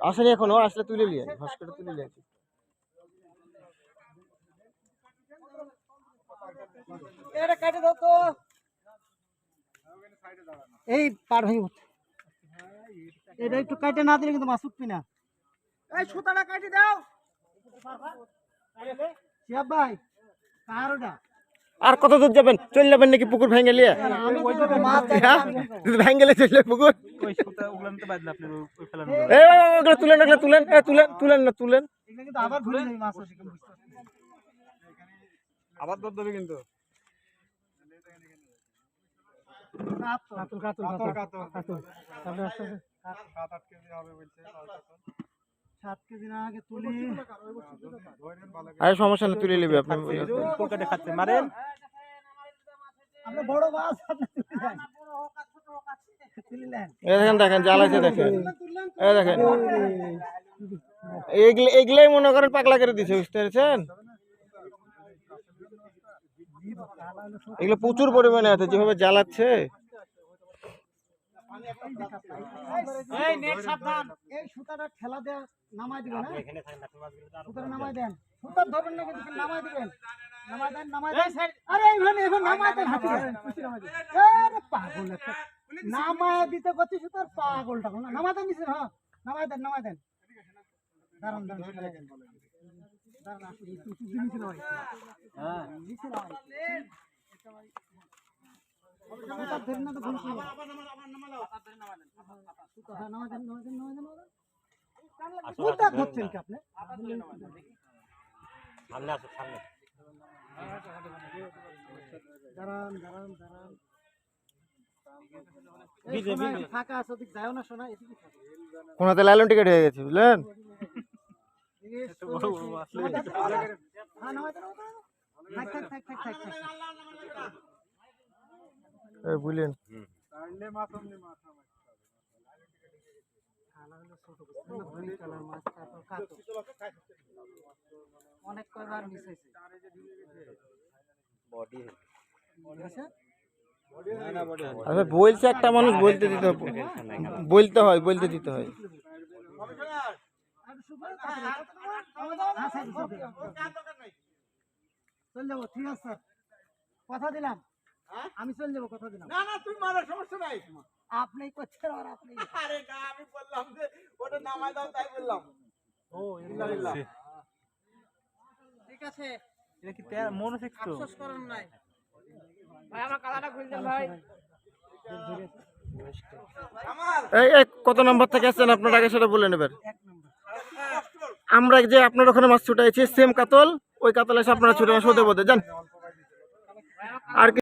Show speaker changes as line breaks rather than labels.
আসেনি এখনও আসলে তুলে নিয়ে ভাস তুলে নিয়ে আসি।
এই পার হয়ে উঠ। এটা একটু কাটে না দিলে কিন্তু মাছ উঠবি না এই সুতাটা কেটে দাও শিয়াব ভাই কার
আর কত দূর যাবেন? চলে যাবেন নাকি পুকুর ভেঙে
মাছ
হ্যাঁ? ভেঙে নিয়ে চলে পুকুর? তুলেন ওগুলো তুলেন এ, তুলেন তুলেন না তুলেন।
আবার
কিন্তু।
কাতল কাতল কাতল কাতল কাতল।
কাতল।
সাত কেজি না আগে তুলি।
আরে সমস্যা নেই তুলে নেবে আপনি।
পকেটে খাচ্ছে মারেন।
বড় মাছ
এই দেখেন দেখেন জাল আছে দেখেন। এই দেখেন। এগুলো এগুলাই মনে করেন পাগলা করে দিছে বুঝতে পেরেছেন? এগুলো প্রচুর পরিমাণে আছে যেভাবে জ্বালাচ্ছে।
এই নেট সাবধান। এই সুতাটা ঠেলা দেয়া নামাই দিবেন হ্যাঁ? সুতাটা নামাই দেন। সুতার ধরবেন না কিন্তু নামাই দিবেন। নামাই দেন নামাই দেন। আরে এইখানে এখন নামাই দেন হাতে খুশি নামাই দেন আরে পাগল একটা। নামাই দিতে করছি সুতার পাগলটা কোন। নামাই দেন নিছেন হ্যাঁ। নামাই দেন নামাই দেন। দাঁড়ান দাঁড়ান দাঁড়ান। আসলে একটু নিচে নামাই। হ্যাঁ। নিচে নামাই। সুতার ধরেন না তো ভুল করবেন। সুতা, নামাই দেন, নামাই দেন, নামাই দেন, নামাই দেন। কোনটা ধরছেন কি? দাঁড়ান, দাঁড়ান, দাঁড়ান।
কোনাতে লাইলন টিকেট হয়ে গেছে বুঝলেন
হ্যাঁ। থাক, থাক, থাক, থাক, থাক,
বুঝলেন
কাতল। অনেক কয়বার মিস হয়েছে। আছে?
আচ্ছা বলছে একটা মানুষ বলতে দিতে হবে। বলতে হয় বলতে দিতে হয়।
চল যাব ঠিক আছে। স্যার কথা দিলাম। আমি চল যাব কথা দিলাম।
না না তুমি মারার সমস্যা নাই।
আপনি করছেন আর আপনি
আরে না আমি বললাম যে ওটা নামাই দাও তাই বললাম।
ও ইল্লাল্লাহ
ঠিক আছে।
এটা কি তেল মনে শিখছো
আফসোস করেন নাই।
ভাই আমার কালাটা
এই এই কত নম্বর থেকে আসছেন আপনার? আগে সেটা বলে নেবেন। আমরা যে আপনার ওখানে মাছ ছুটাইছি সেম কাতল ওই কাতল এসে আপনারা ছুটে মাছ হতে বলতে যান আর কি